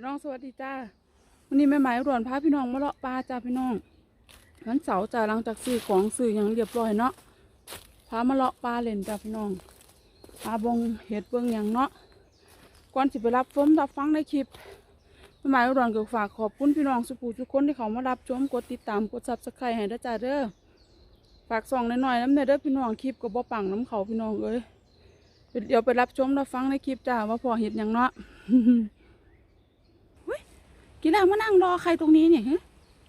พี่น้องสวัสดีจ้าวันนี้แม่หมายรวนพาพี่น้องมาเลาะปลาจ้าพี่น้องวันเสาร์จ้าหลังจากซื้อของซื้ออย่างเรียบร้อยเนาะพามาเลาะปลาเล่นจ้าพี่น้องปลาบงเห็ดเบิ่งอย่างเนาะก่อนสิไปรับชมรับฟังในคลิปแม่หมายรวนก็ฝากขอบคุณพี่น้องสุภูทุกคนที่เขามารับชมกดติดตามกดซับสไครต์ให้ด้จ้าเด้อฝากส่องหน่อยๆน้ำเนยเด้อพี่น้องคลิปก็บ่ปังน้ำเขาพี่น้องเอ้ยเดี๋ยวไปรับชมรับฟังในคลิปจ้าว่าพอเห็ดอย่างเนาะ กีฬามานั่งรอใครตรงนี้เนี่ยฮะ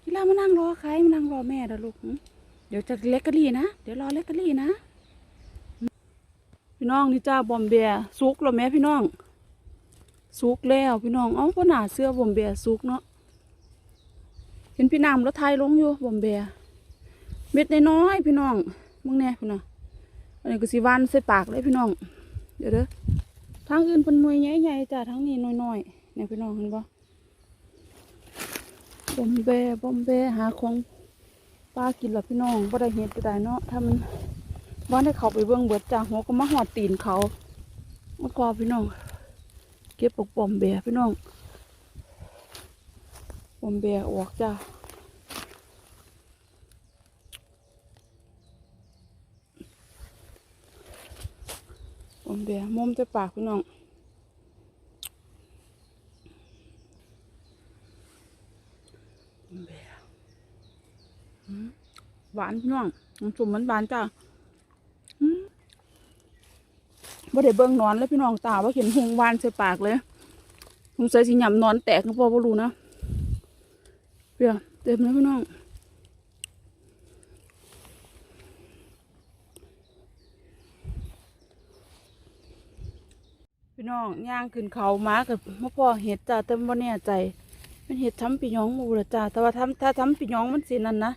กีฬามานั่งรอใครมานั่งรอแม่เด้อลูกเดี๋ยวจะเล็กกะลี่นะเดี๋ยวรอเล็กกะลี่นะ พี่น้องนี่จ้าบอมเบียสุกแล้วแม่พี่น้องสุกแล้วพี่น้องเอ้าก็หนาเสื้อบอมเบียสุกเนาะเห็นพี่น้ำแล้วไทยลงอยู่บอมเบียเม็ดน้อยๆพี่น้องมึงแน่พี่น้องอันนี้ก็สิหวานใส่ปากเลยพี่น้อง เดี๋ยวเด้อทางอื่นเป็นหน่วยใหญ่ๆจ้าทางนี้น้อยๆเนี่ยพี่น้องเห็นปะ บอมเบ้บอมเบ้หาของปลากินละพี่น้องบ่ได้เห็ดก็ได้เนาะถ้ามันบ้านให้เขาไปเบิ่งเบิดจ้าหัวก็มาหอดตีนเขามากว่าพี่น้อง เก็บปกบอมเบ้พี่น้องบอมเบ้ออกจ้าบอมเบ้มุมจะปากพี่น้อง หวานพี่น้องจุ่มมันหวานจ้าอืมบ่ได้เบิ่งนอนเลยพี่น้องตาว่าเห็นหงวานใส่ปากเลยสงสัยสิหยำนอนแตกก็พอบ่รู้นะเปียเต็มเลยพี่น้องพี่น้องย่างขึ้นเขามากับมะพร้าวเห็ดจ้าแต่บ่แน่ใจเป็นเห็ดทำปีน้องหมูละจ้าแต่ว่าทำถ้าทำปีน้องมันสินั่นนะ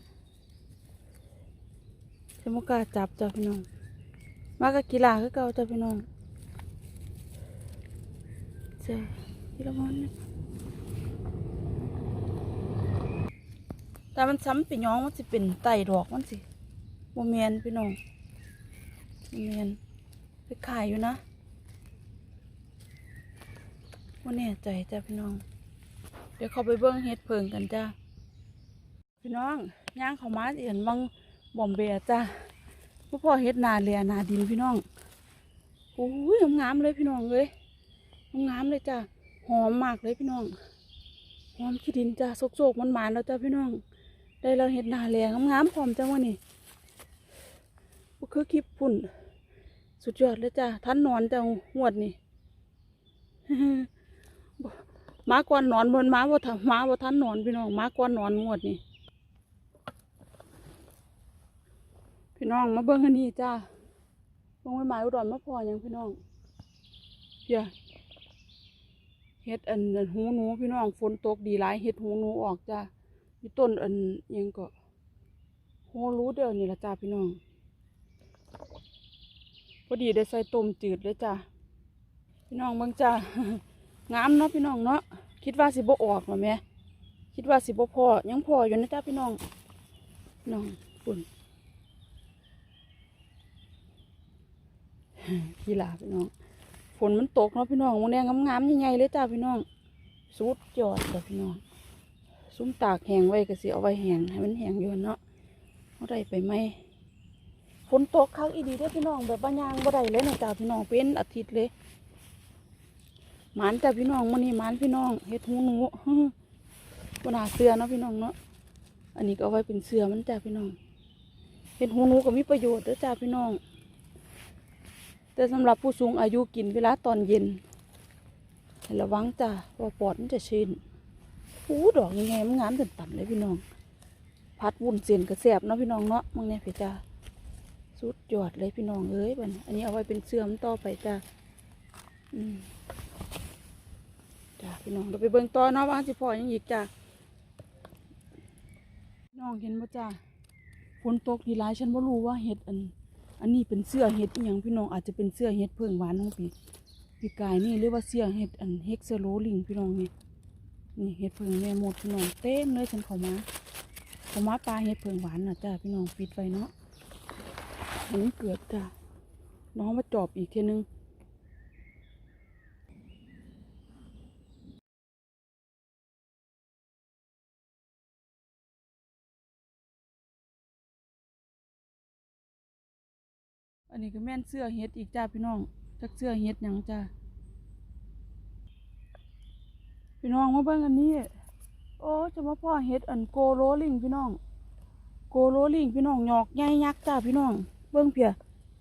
มากล้าจับจ้ะพี่น้อง มากับกีฬาคือเก่าจ้ะพี่น้องเจ้ทีละมันนะแต่มันซ้ำปีน้องมันสิเป็นไต่ดอกมันสิโมเมนพี่น้องโมเมนไปขายอยู่นะว่าแน่ใจจ้ะพี่น้อง เดี๋ยวเขาไปเบิ้งเฮ็ดเพิงกันจ้าพี่น้องย่างเขามาสิเห็นบาง บอมเบียจ้าพ่อพ่อเฮ็ดนาเลียนาดินพี่น้องโอ้ยงามเลยพี่น้องเลยงามเลยจ้าหอมมากเลยพี่น้องหอมขี้ดินจ้าโซกๆมันหมานแล้วจ้าพี่น้อง ได้เราเฮ็ดนาเลียงามๆพร้อมจ้าวันนี้ก็คือคลิปพุ่น สุดยอดเลยจ้าท่านนอนจ้าหวดนี่มาก่อนนอนบนมาบ่ทันมาบ่ทันนอนพี่น้องมาก่อนนอนงวดนี่ พี่น้องมาเบิ่งอันนี้จ้าลงไปหมายอุดรมาพออย่างพี่น้องเพียเฮ็ดอันอันหูหนูพี่น้องฝนตกดีหลายเฮ็ดหูหนูออกจ้ามีต้นอันยังก็โหรู้เด้อนี่ละจ้าพี่น้องพอดีได้ใส่ต้มจืดเลยจ้าพี่น้องเบิ่งจ้างามเนาะพี่น้องเนาะคิดว่าสิบ่ออกหรอแม่คิดว่าสิบ่พอยังพออยู่นะจ้าพี่น้องพี่น้องปุ่น พี่ลาพี่น้องฝนมันตกเนาะพี่น้องมันแดงงามๆใหญ่ๆเลยจ้าพี่น้องสุดยอดเลยพี่น้องซุ้มตากแหงไว้ก็สิเอาไว้แหงให้มันแหงอยู่เนาะเอาได้ไปไหมฝนตกคักอีดีด้อพี่น้องแบบบางยางบ่ได้เลยนะจ้าพี่น้องเป็นอาทิตย์เลยหมานจ้าพี่น้องมันนี่หมานพี่น้องเฮ็ดหูหนูบนาเสือเนาะพี่น้องเนาะอันนี้ก็เอาไว้เป็นเสือมันจ้าพี่น้องเฮ็ดหูหนูก็มีประโยชน์เด้อจ้าพี่น้อง แต่สำหรับผู้สูงอายุกินเวลาตอนเย็นให้ระวังจ้าว่าปอดมันจะชื้นอู้ดอกยังไงมันงามตันตันๆเลยพี่น้อง พัดวุ้นเส้นกระแสบเนาะพี่น้องเนาะมึงเนี่ยพี่จ้าสุดยอดเลยพี่น้องเอ้ยบันอันนี้เอาไว้เป็นเสื่อมต่อไปจ้าอืมจ้าพี่น้องเราไปเบิ่งต่อเนาะว่าสิพอยังอีกจ้าพี่น้องเห็นบ่จ้าฝนตกดีหลายฉันบ่รู้ว่าเห็ดอัน อันนี้เป็นเสื้อเห็ดอหยังพี่น้องอาจจะเป็นเสื้อเห็ดเพิ่งหวานของพี่พี่กายนี่เรียกว่าเสื้อเห็ดอันเฮกเซโรลิงพี่น้องนี่นี่เห็ดเพิ่งแม่หมดพี่น้องเต็มเลยฉันเขามาเขามาปลาเห็ดเพิ่งหวานน่ะจ้าพี่น้องปิดไว้เนาะอันเกิดจ้าน้องมาจอบอีกเทีนึง อันนี้ก็แม่นเสื้อเฮ็ดอีกจ้าพี่น้องจักเสื้อเฮ็ดหยังจ้าพี่น้องมาเบิ่งอันนี้ โอ้จะมาพ่อเฮ็ดอันโกโรลิงพี่น้อง โกโรลิงพี่น้องหยอกใหญ่ยักษ์จ้าพี่น้อง เบิ่งเพีย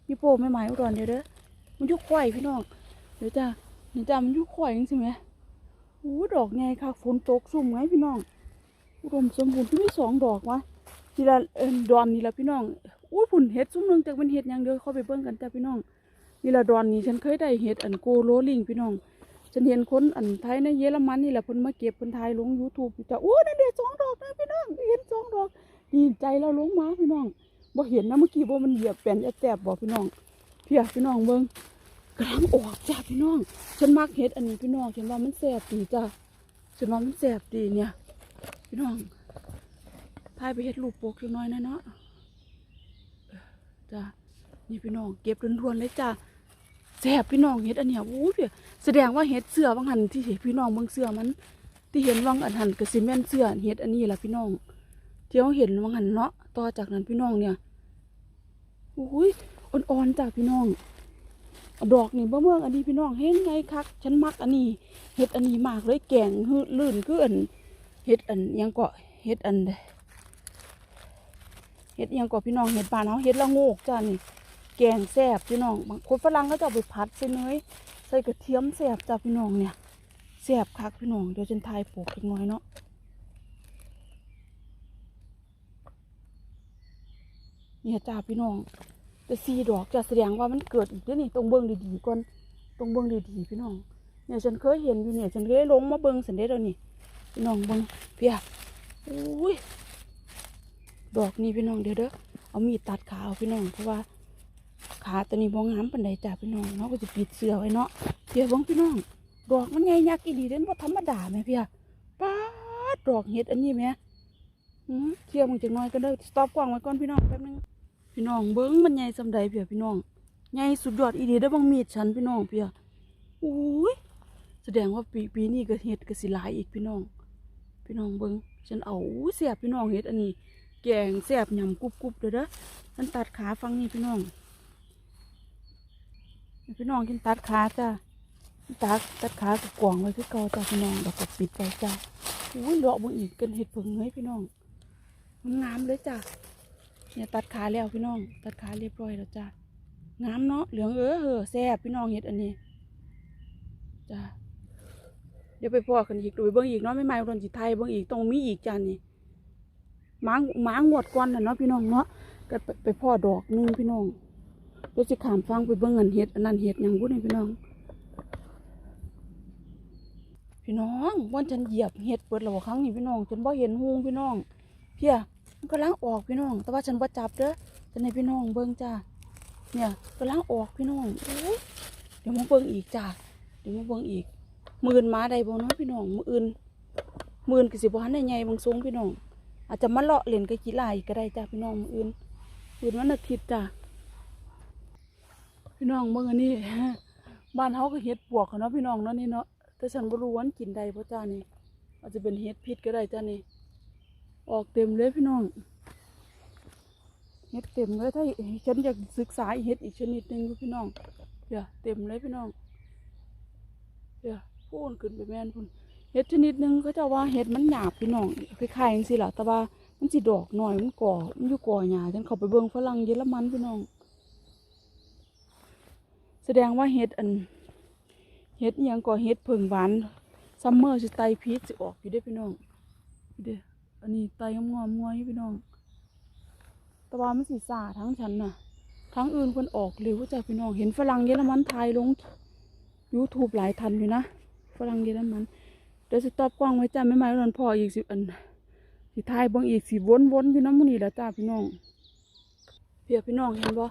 มีโป้ไม่หมายอุดรเดี๋ยวเด้อมันยุกข่อยพี่น้อง เดี๋ยวจ้านี่จ้ามันยุกข่อยจริงไหมโอ้ดอกใหญ่ค่ะฝนตกซุ่มไงพี่น้อง อุดมสมบูรณ์ที่มีสองดอกวะทีละเอ็นดอนนี่ละพี่น้อง อุ้ยผุ่นเห็ดซุ้มนึงจากเป็นเห็ดยังเดียวเข้าไปเบิ่งกันจ้าพี่น้องนี่ละดอนนี่ฉันเคยได้เห็ดอันโกโรลิงพี่น้อง ฉันเห็นคนอันไทยในเยอรมันนี่แหละเพิ่นมาเก็บเพิ่นถ่ายลง YouTube อยู่จ้าโอ้นั่นเด็สองดอกนะพี่น้องเห็นสองดอกดีใจเราลงมาพี่น้องบ่เห็นนะเมื่อกี้บ่มันเหยียบแป้นแอบๆบ่พี่น้องเพี่ยพี่น้องเบิ่งกำลังออกจ้าพี่น้อง ฉันมักเห็ดอันนี้พี่น้องฉันว่ามันแซ่บดีจ้าฉันว่ามันแซ่บดีเนี่ย พี่น้องพายไปเฮ็ดลูกโปกจักหน้อยนะเนาะ จ้านี่พี่น้องเก็บรวนๆเลยจ้าแซ่บพี่น้องเฮ็ดอันเนี้ยอู้เพี่แสดงว่าเฮ็ดเสือบางหันที่เห็นพี่น้องเบิ่งเสือมัน ที่เห็นว่างอันหันก็สิแม่นเสือเฮ็ดอันนี้ล่ะพี่น้องเที่เราเห็นว่างหันเนาะต่อจากนั้นพี่น้องเนี่ยอุ้ยอ่อนๆจ้าพี่น้องดอกนี่บ่เมืองอันนี้พี่น้องเฮ็ดไงคักฉันมักอันนี้เฮ็ดอันนี้มากเลยแกงลื่นคืออันเฮ็ดอันยังก็เฮ็ดอัน เฮ็ดยังก็พี่น้องเฮ็ดบ้านเฮาเฮ็ดละโงกจ้านี่แกงแซ่บพี่น้องบางคนฝรั่งก็จะเอาไปผัดใส่เนยใส่กระเทียมแซ่บจ้าพี่น้องเนี่ยแซ่บคักพี่น้องเดี๋ยวฉันทายปลูกอีกหน่อยเนาะเนี่ยจ้าพี่น้องแต่สีดอกจะแสดงว่ามันเกิดอีกเด้อนี่ต้องเบิ่งดีๆก่อนต้องเบิ่งดีๆพี่น้อง เนี่ยฉันเคยเห็นอยู่เนี่ยฉันเคยลงมาเบิ่งสันเด้อเดี๋ยวนี้พี่น้องเบังเพียอุ้ย ดอกนี้พี่น้องเดี๋ยวเด้อเอามีดตัดขาเอาพี่น้องเพราะว่าขาตัวนี้บ่งงามปานใดจ้าพี่น้องเนาะก็จะปิดเสื้อไว้เนาะเพียเบังพี่น้อง ดอกมันใหญ่ยักษ์อีหลีเด่นบ่ธรรมดาแม่เพียป้าดดอกเห็ดอันนี้แม่หืมเที่ยวมึงจังน้อยก็เด้อสต็อปกล้องไว้ก่อนพี่น้องแป๊บนึงพี่น้องเบิ้งมันใหญ่สำใดเพียพี่น้องใหญ่สุดยอดอีหลีเด้อบังมีดฉันพี่น้องเพียอุ้ยแสดงว่าปีปีนี้ก็เห็ดก็สิหลายอีกพี่น้อง พี่น้องเบิงฉันเอาอู้เสียพี่น้องเห็ดอันนี้ แกงแซ่บยำกรุบกรุบเด้อเด้อฉันตัดขาฟังนี่พี่น้อง พี่น้องกินตัดขาจ้าตัดตัดขากับกวางไว้คือเกาจ้าพี่น้องแล้วก็ปิดไปจ้าอุ้ยเลาะเบงอีกกันเห็ดเพิ่งเลยพี่น้องมันงามเลยจ้าเนี่ยตัดขาแล้วพี่น้อง ตัดขาเรียบร้อยแล้วจ้างามเนาะเหลืองเออเหอแซ่บพี่น้องเห็ดอันนี้จ้าเดี๋ยวไปพอกันอีกดูไปเบิ่งอีกเนาะไม่ไม่รอนจิไทยเบิ่งอีกต้องมีอีกจานนี่ หม้างหม้างวดก่อนน่ะเนาะพี่น้องเนาะก็ไปไปพ่อดอกหนึงพี่น้องเดี๋ยวสิขามฟังไปเบิ่งอันเห็ดอันนั้นเห็ดหยังบุ้นี่พี่น้อง พี่น้องวันฉันเหยียบเห็ดเปิดแล้วบ่ครั้งนี้พี่น้องจนบ่เห็นหงพี่น้องเพียมันกำลังออกพี่น้อง แต่ว่าฉันบ่จับเด้อจะให้พี่น้องเบิ่งจ้าเนี่ยกำลังออกพี่น้องเดี๋ยวมาเบิ่งอีกจ้าเดี๋ยวมาเบิ่งอีกมื่นมาได้บ่เนาะพี่น้องมื่นมื่นก็สิบ่ทันได้ใหญ่บางทรงพี่น้อง อาจจะมาเลาะเล่นกับกีฬาอีกก็ได้จ้าพี่น้องมืออื่นอื่นวันอาทิตย์จ้าพี่น้องเบิ่อนนี้บ้านเฮาก็เฮ็ดปวกเนาะพี่น้องเนาะนี่เนาะแต่ฉันบรู้วันกินได้บ่จ้านี่อาจจะเป็นเฮ็ดพิษก็ได้จ้านี่ออกเต็มเลยพี่น้องเฮ็ดเต็มเลยถ้าฉันอยากศึกษาเฮ็ดอีกชนิดหนึ่งพี่น้องเดี๋ยวเต็มเลยพี่น้องเดี๋ยวพูนขึ้นไปแม่นพุ่น เห็ดชนิดหนึงเขาจะว่าเห็ดมันหยาบพี่น้องคล้ายๆจังซี่ล่ะแต่ว่ามันสิดอกหน่อยมันก่อมันอยู่ก่อหญ้าฉันเข้าไปเบิ่งฝรั่งเยอรมันพี่น้อง แสดงว่าเห็ดอันเห็ดยังก่อเห็ดเผิงหวานซัมเมอร์สิไตพีชสิออกอยู่เด้พี่น้องเด้ออันนี้ไตงอมๆงวยอยพี่น้องแต่ว่ามันสิซ่าทั้งฉันน่ะ ทั้งอื่นเพิ่นออกเร็วจ้ะพี่น้อง เห็นฝรั่งเยอรมันถ่ายลง YouTube หลายทันอยู่นะ ฝรั่งเยอรมัน ดี๋ยวสิตอบกล้องไว้จ้าไม่ไม่รอนพออีกสิอันสิทายเบางอีกสิวนวนๆอยู่น้ำมันนี่แหล้วจ้าพี่น้องเพียพี่น้องเห็นบ่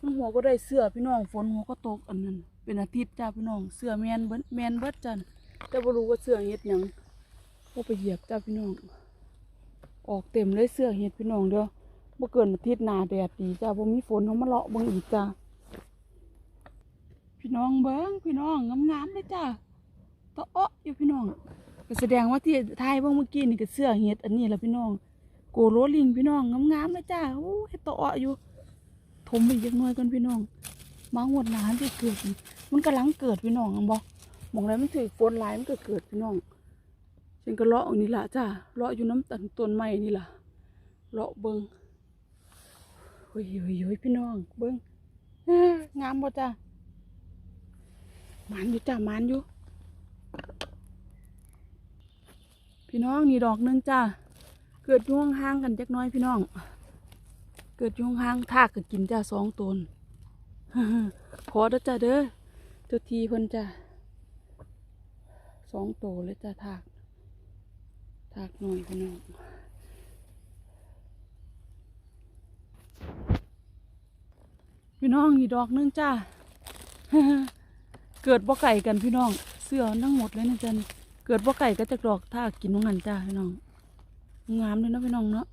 น้องหัวก็ได้เสื้อพี่น้องฝนหัวก็ตกอันนั้นเป็นอาทิตย์จ้าพี่น้องเสื้อแมนเบิดแมนเบิดจันแต่บ่รู้ว่าเสื้อเฮ็ดหยังก็ไปเหยียบจ้าพี่น้อง ออกเต็มเลยเสื้อเฮ็ดพี่น้องเด้อบ่เกินอาทิตย์หนาแดดดีจ้าบ่มีฝนเฮามาเลาะเบิ่งอีกจ้าพี่น้องเบิ้งพี่น้องงามๆเลยจ้า ตะเอ้ออยู่พี่น้องก็แสดงว่าที่ทายเบิ่งเมื่อกี้นี่ก็เสื้อเฮ็ดอันนี้แหละพี่น้องโกโรลิงพี่น้องงามๆเลยจ้าโอ้เฮ็ดตะอ้ออยู่ถมไปอีกจักหน่อยกันพี่น้องมาหวดหลานจะเกิด มันกำลังเกิดพี่น้องบอกมองแล้วมันถือฝนหลายมันก็เกิดพี่น้องฉันก็เลาะอานี่ล่ะจ้าเลาะอยู่น้ำตันต้นไม้นี่ล่ะเลาะเบิงโอ้ยโอ้ยโอ้ยพี่น้องเบิงเอ้องามบ่จ้ามันอยู่จ้ามันอยู่ พี่น้องนี่ดอกนึงจ้าเกิดยุ่งห่างกันจักน้อยพี่น้อง เกิดยุ่งห่างทากก็กินจ้าสองตนขอเด้อจ้าเด้อเจ้าทีเพิ่นจ้าสองโตเลยจ้าทาก ทากหน่อยพี่น้องพี่น้องนี่ดอกนึงจ้าเกิดบ่ไก่กันพี่น้อง เสื้อทั้งหมดเลยนะจ๊ะนี่ เกิดบ่ไก่ก็จะดอกทากินน้องนันจ้าพี่น้อง งามเลยนะพี่น้องเนาะ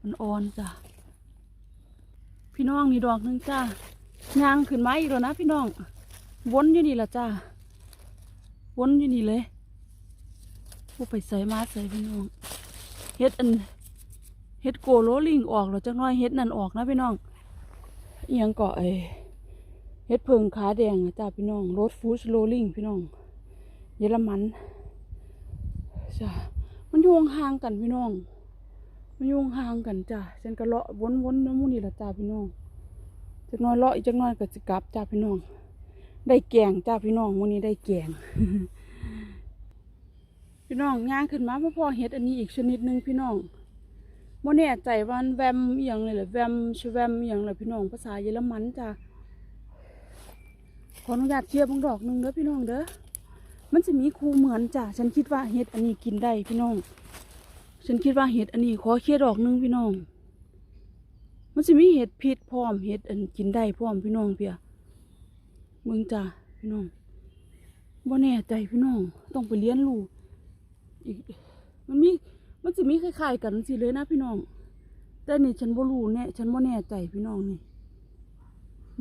มันอ่อนจ้าพี่น้องนี่ดอกหนึงจ้ายางขึ้นไมาอีกแล้วนะพี่น้อง วนอยู่นี่ละจ้า วนอยู่นี่เลยผู้ไปใส่มาใส่พี่น้อง เฮ็ดอัน เฮ็ดโกโลลิงออกแล้วจักหน้อยเฮ็ดนั่นออกนะพี่น้องเอียงเกาะไอเฮ็ดเพิงขาแดงอะจ้าพี่น้องรถฟูชโรลิงพี่น้อง เยอรมันจ้ามันโยงห่างกันพี่น้อง มันโยงห่างกันจ้าฉันก็เลาะวนๆน้ำมูนี่ละจ้าพี่น้องจักน้อยเลาะอีกจักน้อยก็สิกลับจ้าพี่น้อง ได้แกงจ้าพี่น้องวันนี้ได้แกงพี่น้องย่างขึ้นมาพ่อพ่อเห็ดอันนี้อีกชนิดหนึ่งพี่น้องโมแน่ใจว่ามันแวมอย่างเลยเหรอแวมชแวมอย่างเลยพี่น้องภาษาเยอรมันจ้าขออนุญาตเชียร์บางดอกหนึ่งเด้อพี่น้องเด้อ มันจะมีคูเหมือนจ้าฉันคิดว่าเห็ดอันนี้กินได้พี่น้อง ฉันคิดว่าเห็ดอันนี้ขอเชียดอกหนึ่งพี่น้อง มันจะมีเห็ดพิษพร้อมเห็ดอันกินได้พร้อมพี่น้องเพียเมืองจ้าพี่น้องบ่แน่ใจพี่น้องต้องไปเรียนรู้อีกมันมีมันจะมีคล้ายๆกันสิเลยนะพี่น้อง แต่นี่ฉันบ่รู้แน่ฉันบ่แน่ใจพี่น้องนี่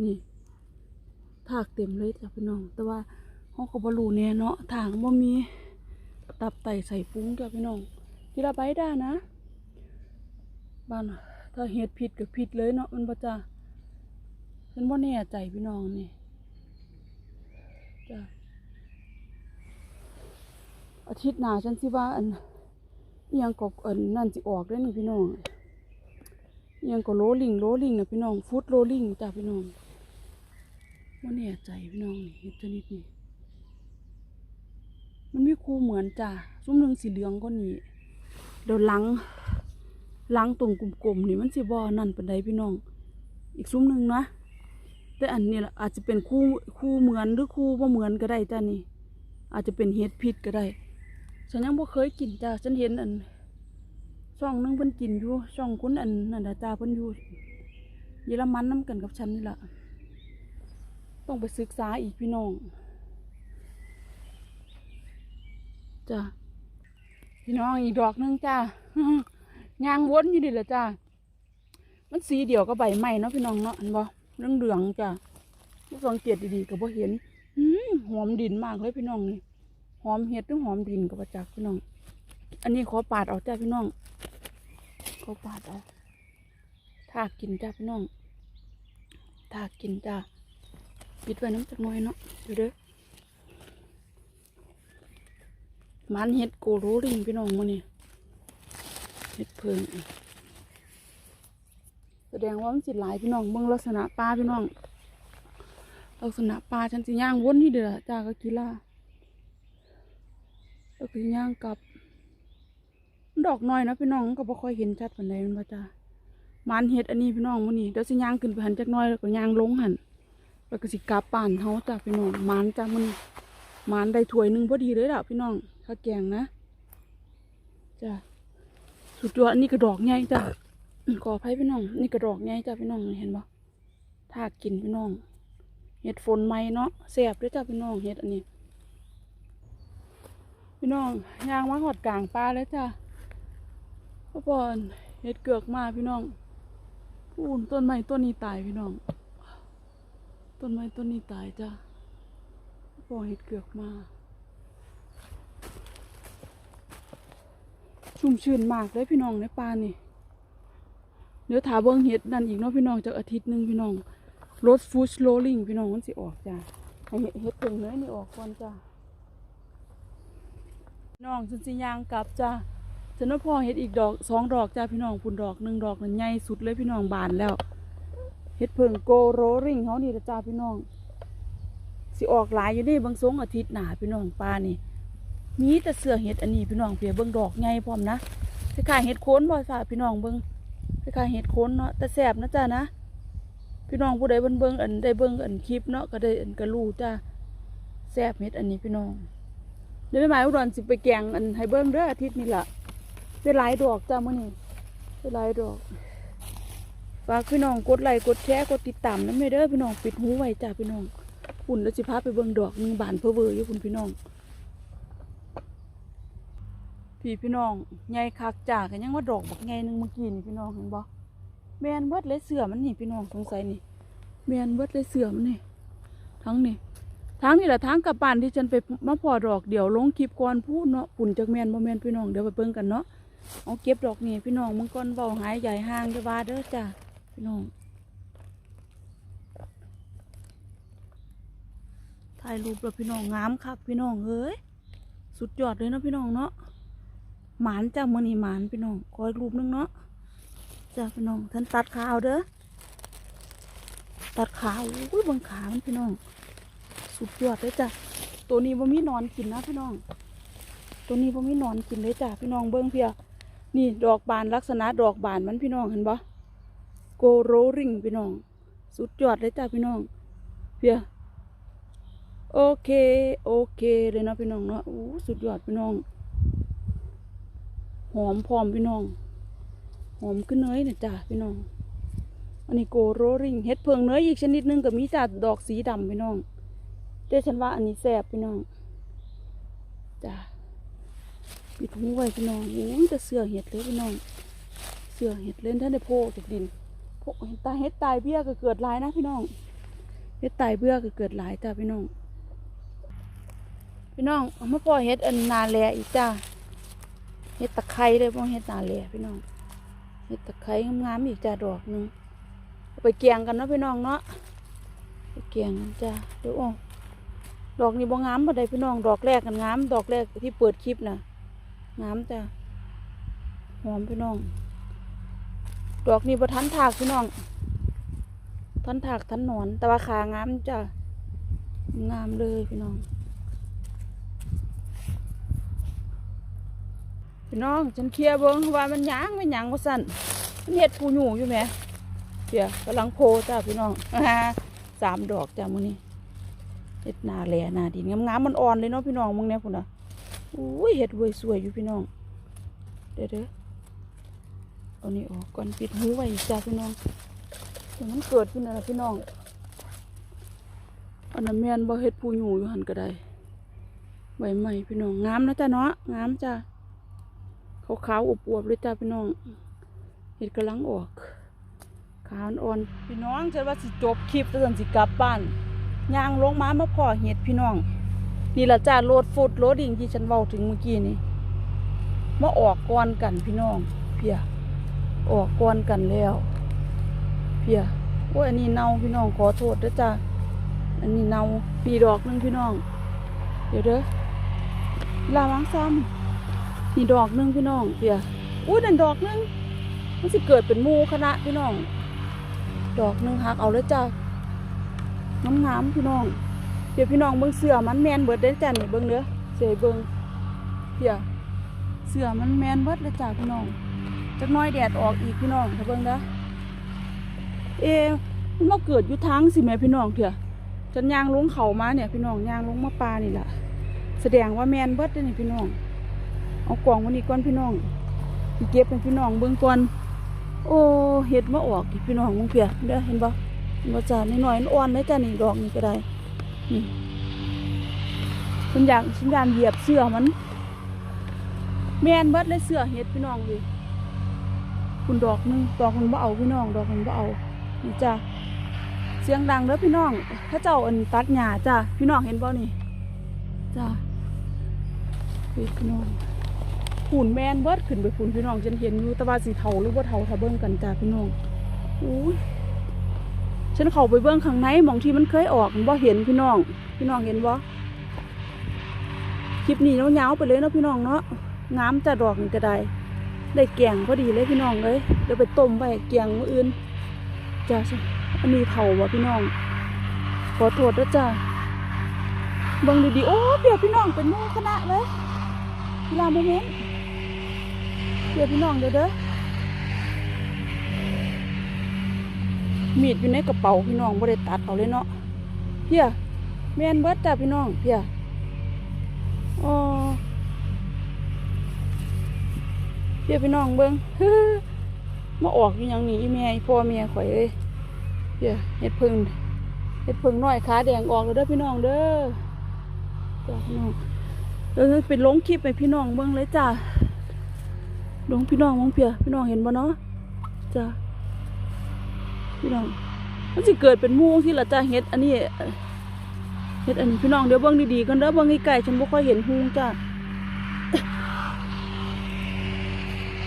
นี่ถากเต็มเลยจ้ะพี่น้อง แต่ว่า เฮาก็บ่รู้แน่ยเนาะทางบ่มีตับไตใส่ปุ้งจ้ะพี่น้องทีละใบได้นะบ้านถ้าเฮ็ดผิดก็ผิดเลยเนาะมันบ่จ้าฉันบ่แน่ใจพี่น้องนี่จ้ะอาทิตย์หน้าฉันสิว่าอันอิหยังกบอันนั่นสิออกได้นี่พี่น้องอิหยังก็โลลิงโลลิงนะพี่น้องฟุตโลลิงจ้ะพี่น้องว่าแน่ใจพี่น้องนี่เห็ดชนิดนี้ มันมีคู่เหมือนจ้ะซุ้มหนึ่งสีเหลืองก็นี่เดี๋ยวหลังหลังตรงกลมๆนี่มันสิบ่นั่นปานใดพี่น้อง อีกซุ้มหนึ่งนะ แต่อันนี้อาจจะเป็นคู่คู่เหมือนหรือคู่บ่เหมือนก็ได้จ้านี่ อาจจะเป็นเห็ดพิษก็ได้ ฉันยังบ่เคยกินจ้าฉันเห็นอันช่องนึงเพิ่นกินอยู่ช่องคุณอันนันน่ะจ้าเพิ่นอยู่เยอรมันน้ำกันกับฉันนี่แหละต้องไปศึกษาอีกพี่น้อง จ้าพี่น้องอีกดอกหนึงจ้ายางวนอยู่ดิละจ้ามันสีเดียวกับใบไม้เนาะพี่น้องเนาะเห็นบ่เรื่องเหลืองจ้ะผู้สังเกตดีๆก็บ่เห็นอหอมดินมากเลยพี่น้องนี่หอมเห็ดหรือหอมดินก็บ่จักพี่น้อง อันนี้ขอปาดเอาจ้าพี่น้องขอปาดเอาถ้ากินจ้าพี่น้องถ้ากินจ้าปิดไว้น้ำจักน่อยเนาะเดี๋ยวเด้อ มันเห็ดโกโรลิงพี่น้องมื้อนี้เห็ดเพิ่งแสดงว่ามันสิหลายพี่น้องเบิ่งลักษณะปลาพี่น้องลักษณะปลาฉันสิย่างวนที่เดือจ้าก็กีฬาแล้วก็ย่างกับ ดอกน้อยนะพี่น้องก็บ่ค่อยเห็นชัดปานใดมันบ่จ้ามันเฮ็ดอันนี้พี่น้องมื้อนี้เดี๋ยวสิย่างขึ้นไปหันจักน้อยแล้วก็ย่างลงหันแล้วก็สิกลับป่านเฮาจ้าพี่น้องมันจ้ามันมันได้ถ้วยหนึงพอดีเลยล่ะพี่น้อง ข้าแกงนะจ้าสุดยอดอันนี้ก็ดอกใหญ่จ้าขออภัยพี่น้อง นี่กระดอกไงจ้าพี่น้องเห็นบ่ถ้ากินพี่น้อง เห็ดฝนไหมเนาะแซ่บด้วยจ้าพี่น้องเห็ดอันนี้ พี่น้องยางมาหอดกลางป่าแล้วจ้าพ่อปอนเห็ดเกือกมาพี่น้องพูนต้นไม้ต้นนี้ตายพี่น้อง ต้นไม้ต้นนี้ตายจ้าพ่อปอนเห็ดเกือกมา ชุ่มชื่นมากเลยพี่น้องในป่านี่เดี๋ยวถาเบิ่งเห็ดนั่นอีกเนาะพี่น้องจากอาทิตย์หนึงพี่น้องรถฟูชโรลลิงพี่น้องมันสิออกจ้าให้เห็ดเห็ดเพิ่งเนื้อนี่ออกก่อนจ้าน้องฉันสิยางกลับจ้าฉันว่าพอเห็ดอีกดอกสองดอกจ้าพี่น้องพุ่นดอกหนึ่งดอกนั่นใหญ่สุดเลยพี่น้องบานแล้วเห็ดเพิ่งโกโรลิงเขานี่จ้าพี่น้อง สิออกหลายอยู่นี่บางสงอาทิตย์หนาพี่น้องปลานี่ มีแต่เสือเห็ดอันนี้พี่น้องเปียเบิ่งดอกไงพร้อมนะคล้ายๆเห็ดโคนบ่ฝ่าพี่น้องเบิ่งคล้ายๆเห็ดโคนเนาะแต่แซ่บนะจ้านะ พี่น้องผู้ใดเบิ่งเบิ่งอันได้เบิ่งอันคลิปเนาะก็ได้อันก็รู้จ้าแซ่บเห็ดอันนี้พี่น้องเดี๋ยวแม่หมายอุดรสิไปแกงอันให้เบิ่งเด้ออาทิตย์นี้ล่ะได้หลายดอกจ้ามื้อนี้ได้หลายดอกฝากพี่น้องกดไลค์กดแชร์กดติดตามนำเด้อพี่น้องปิดหูไว้จ้าพี่น้องคุณแล้วสิพาไปเบิ่งดอกหนึ่งบานเพอเวอร์อยู่คุณพี่น้อง พี่พี่น้องใหญ่คักจ่ากันยังว่าดอกบักใหนึงเมื่อกี้นี่พี่น้องเห็นบ่แมนเบิดเลยเสือมันนี่พี่น้องสงสัยนี่แมนเบิดเลยเสือมันนี่ทั้งนี่ทั้งนี่แหละทั้งกลับบ้านที่ฉันไปมาพอดอกเดี๋ยวลงคลิปก่อนพูดเนาะปุ่นจากแมนบ่แมนพี่น้องเดี๋ยวไปเบิ่งกันเนาะเอาเก็บดอกนี่พี่น้องมึงก่อนเบาหายใหญ่ห่างจะว่าเด้อจ้าพี่น้องถ่ายรูปแล้วพี่น้องงามครับพี่น้องเอ้ยสุดยอดเลยเนาะพี่น้องเนาะ หมานจ้ามือนี่หมานพี่น้องขออีกรูปนึงเนาะจ้าพี่น้องท่านตัดขาวเด้อตัดขาวอุ้ยเบังขามันพี่น้อง สุดยอดเลยจ้ะตัวนี้บ่มีนอนกินนะพี่น้อง ตัวนี้บ่มีนอนกินเลยจ้ะพี่น้องเบิ้งเพียนี่ดอกบานลักษณะดอกบานมันพี่น้องเห็นปะโกโรริงพี่น้อง สุดยอดเลยจ้ะพี่น้องเพียโอเค โอเคเลยนะพี่น้องเนาะอู้สุดยอดพี่น้อง หอมพร้อมพี่น้อง หอมขึ้นเนยนี่ยจ้ะพี่น้อง อันนี้โกโรริงเฮ็ดเพิงเนยอีกชนิดหนึงก็มีจ้ะดอกสีดำพี่น้องแต่ฉันว่าอันนี้แซ่บพี่น้องจ้ะปิดหูไว้พี่น้องโอ้ยแต่เสือเห็ดเลยพี่น้อง เสือเห็ดเล่นท่านได้โพจากดินโพเห็นตายเห็ดตายเบี้ยก็เกิดลายนะพี่น้องเฮ็ดตายเบื่อก็เกิดลายจ้าพี่น้อง พี่น้องเอามาพอเฮ็ดอันนาแลอีกจ้า เฮ็ดตะไคร้เลยบ่เฮ็ดนาแลพี่น้องเฮ็ดตะไคร้งามๆอีกจ้าดอกหนึงไปเกียงกันเนาะพี่น้องเนาะไปเกียงกันจ้าเดี๋ยวโอ้ดอกนี้บ่งามบ่ได้พี่น้องดอกแรกกันงามดอกแรกที่เปิดคลิปน่ะงามจ้าหอมพี่น้อง ดอกนี้บ่ทันถากพี่น้องท่อนถักท่อนหนอน แต่ว่าขางามจ้ะงามเลยพี่น้อง พี่น้องฉันเคลียร์เบิ้งว่ามันยางไม่หยางว่าสั่นมันเห็ดปูหยูอยู่ไหมเดี๋ยวกำลังโพจ้าพี่น้องสามดอกจ้ามือนี้เห็ดนาแหล่นาดินงามๆมันอ่อนเลยเนาะพี่น้องมึงเนี่ยพุ่นอะอุ้ยเห็ดเวยสวยอยู่พี่น้อง เดี๋ยวเด้อเอานี่ออกก่อนปิดหูไว้จ้าพี่น้องแต่มันเกิดขึ้นอะไรพี่น้องอันนั้นแม่นบ่เฮ็ดผู้อยู่อยู่หันก็ได้ใบใหม่พี่น้องงามนะจ้ะเนาะงามจ้ะ ขาวอวบๆเลยจ้ะพี่น้อง เห็ดกำลังออก ขาวอ่อนพี่น้องฉันว่าสิจบคลิปแล้วฉันสิกลับบ้านยางลงมามาพ่อเห็ดพี่น้อง นี่ละจ้าโลดฟุตโลดดิ่งที่ฉันเว้าถึงเมื่อกี้นี่มาออกก่อนกันพี่น้อง เพียออกก่อนกันแล้ว เพียโอ้ยอันนี้เน่าพี่น้องขอโทษด้วยจ้าอันนี้เน่าปีดอกหนึงพี่น้อง เดี๋ยวเด้อลาวังซ้ำ นี่ดอกหนึงพี่น้องเพียอุ้ยนั่นดอกหนึงมันสิเกิดเป็นมูคณะพี่น้อง ดอกหนึงหักเอาเลยจ้าน้ำงามๆพี่น้องเดี๋ยวพี่น้องเบิ่งเสือมันแมนเบิดได้จ้านี่เบิ่งเด้อเสยเบิ่งเพียเสือมันแมนเบิดเลยจ้าพี่น้องจักหน้อยแดดออกอีกพี่น้องเบิ่งเด้อเอมันมาเกิดอยู่ทางสิแม่พี่น้องเถอะฉันยางลงเขามาเนี่ยพี่น้องยางลงมาปลานี่แหละแสดงว่าแมนเบิดเด้นี่พี่น้อง เอากล่องวันนี้ก่อนพี่น้องเก็บเป็นพี่น้องเบิ่งก่อนโอ้เห็ดมาออกอีกพี่น้องมึงเพียเด้อเห็นบ่เห็นบ่จ้านิดหน่อยอ่อนเลยจ้านี่ดอกนี่ก็ได้นี่ฉันอยากฉันอยากเหยียบเสื้อมันแมนเบิดเลยเสื้อเห็ดพี่น้องเลยคุณดอกนึงดอกมันบ่เอาพี่น้อง ดอกมันบ่เอานี่จ้ะเสียงดังเด้อพี่น้องถ้าเจ้าอันตัดหญ้าจ้ะพี่น้องเห็นบ่นี่จ้ะพี่พี่น้อง ผูนแมนเบิดขึ้นไปผูนพี่น้องฉันเห็นอยู่ต่ว่าสีเทาหรือว่าเทาถ้าเบิ่งกันจ้าพี่น้องอุ้ยฉันเข้าไปเบิ่งข้างในมองที่มันเคยออกมันบ่เห็นพี่น้อง พี่น้องเห็นบ่คลิปนี้ยาวๆไปเลยเนาะพี่น้องเนาะงามจะดอกนี่ก็ได้ ได้แกงพอดีเลยพี่น้องเลยเดี๋ยวไปต้มไว้แกงมื้ออื่นจ้าอันนี้เทาว่ะพี่น้อง ขอโทษนะจ้าบิ่งดีๆโอ้เดี๋ยวพี่น้องเป็นหมู่คณะเลยเวลาโมเมนต์ เดี๋ยวพี่น้องเดี๋ยวเด้อมีดอยู่ในกระเป๋าพี่น้องบ่ได้ตัดเอาเลยเนาะเพียแม่นเบิดจ้าพี่น้องเพียอ๋อเพียพี่น้องเบิ่งมาออกอยู่ยังนี่อีแม่อีพ่อแม่ข่อยเอ้ยเพียเฮ็ดพึ่งเฮ็ดพึ่งน้อยขาแดงออกแล้วเด้อพี่น้องเด้อจ้าพี่น้องเออเป็นลงคลิปไปพี่น้องเบิ่งเลยจ้า ลงพี่น้องมองเพียพี่น้องเห็นบ่เนาะจ้าพี่น้องมันสิเกิดเป็นมู่ที่ละจ้าเฮ็ดอันนี้เฮ็ดอันนี้พี่น้องเดี๋ยวเบิ่งดีๆกันเด้อเบิ่งใกลๆฉันบ่ค่อยเห็นฮูงจ้า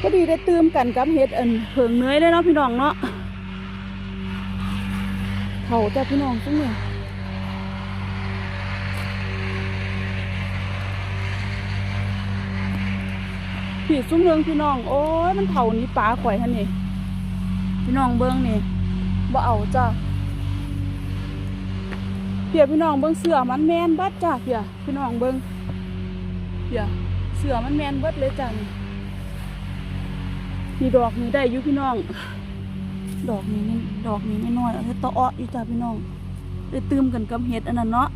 พอดีได้ตื่มกันกับเฮ็ดอันเพิงเนยเลยเนาะพี่น้องเนาะเฒ่าจ้าพี่น้องซุ่มเนี่ย ผีซุ้มเรืองพี่น้อง โอ้ยมันเผานี้ปลาข่อยท่านนี่พี่น้องเบิ้งนี่บ่เอาจ้าเพียพี่น้องเบิ้งเสือมันแมนบัดจ้าเพียพี่น้องเบิ้งเพียเสือมันแมนบัดเลยจ้านี่นี่ดอกนี้ได้อยู่พี่น้อง ดอกนี้นี่ดอกนี้ไม่น้อยเอาแต่ตอ้ออยู่จ้าพี่น้องได้ตืมกันกับเห็ดอันนั้นเนาะ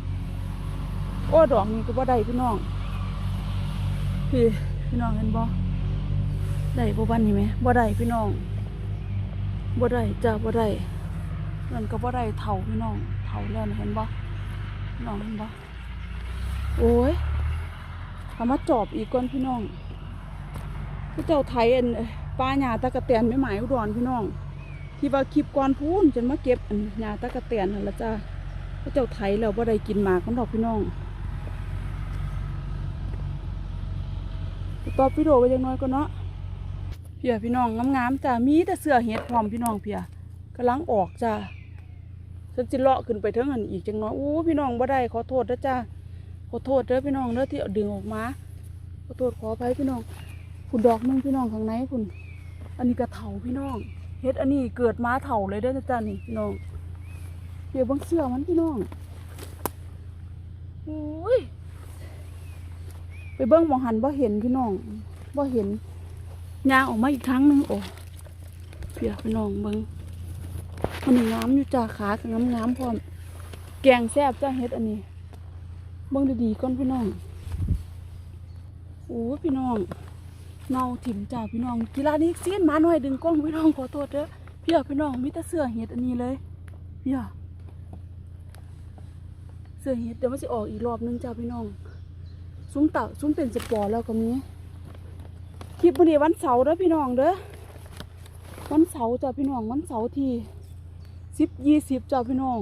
โอ้ดอกนี้ก็บ่ได้พี่น้องพี่พี่น้องเห็นบ่ ได้บ่บ้านนี้ไหมบ่ได้พี่น้องบ่ได้จ้าบ่ได้นั่นก็บ่ได้เท่าพี่น้องเท่าแล้วนี่เห็นบ่พี่น้องเห็นบ่โอ้ยเอามาจอบอีกก่อนพี่น้องพระเจ้าไทยอันป้าหญ้าตะกะแตนไม่หมายอุดรพี่น้อง ที่ว่าคลิปก่อนพูนจนมาเก็บอันหญ้าตะกะแตนนั่นละจ้าพระเจ้าไทยแล้วบ่ได้กินหมากมันดอกพี่น้องตอบวิดีโอไปจังน้อยก็เนาะ เพียพี่น้องงามๆจ้ามีแต่เสื้อเฮ็ดพร้อมพี่น้องเพียกำลังออกจ้าฉันสิเลาะขึ้นไปเทิงอันอีกจังน้อยอู้พี่น้องบ่ได้ขอโทษเด้อจ้าขอโทษเด้อพี่น้องเด้อที่ดึงออกมาขอโทษขออภัยพี่น้องคุณดอกหนึงพี่น้องข้างในคุณอันนี้กระเถาพี่น้องเฮ็ดอันนี้เกิดมาเถาเลยเด้อจ้านี่พี่น้องเดี๋ยวเบางเสื้อมันพี่น้องโอ้ยไปเบิ้งหมองหันบ่เห็นพี่น้องบ่เห็น ยางออกมาอีกครั้งหนึงโอ้เพียพี่น้องเบิงมันนี่งามอยู่จ้าขากับงามงามพร้อม แกงแซ่บจ้าเฮ็ดอันนี้เบิ้งดีๆก่อนพี่น้องโอ้พี่น้องเนาถิ่มจ้าพี่น้องกีฬานี้เสี้ยนมาหน่อยดึงกล้องพี่น้องขอโทษเด้อเพียพี่น้องมีแต่เสื้อเฮ็ดอันนี้เลยเพียเสื้อเฮ็ดเดี๋ยวมันจะออกอีกรอบนึงจ้าพี่น้องซุ้มเต่าซุ้มเป็นสปอร์แล้วก็มี คลิปวันนี้วันเสาร์เด้อพี่น้องเด้อวันเสาร์จ้ะพี่น้องวันเสาร์ที่สิบยี่สิบจ้ะพี่น้อง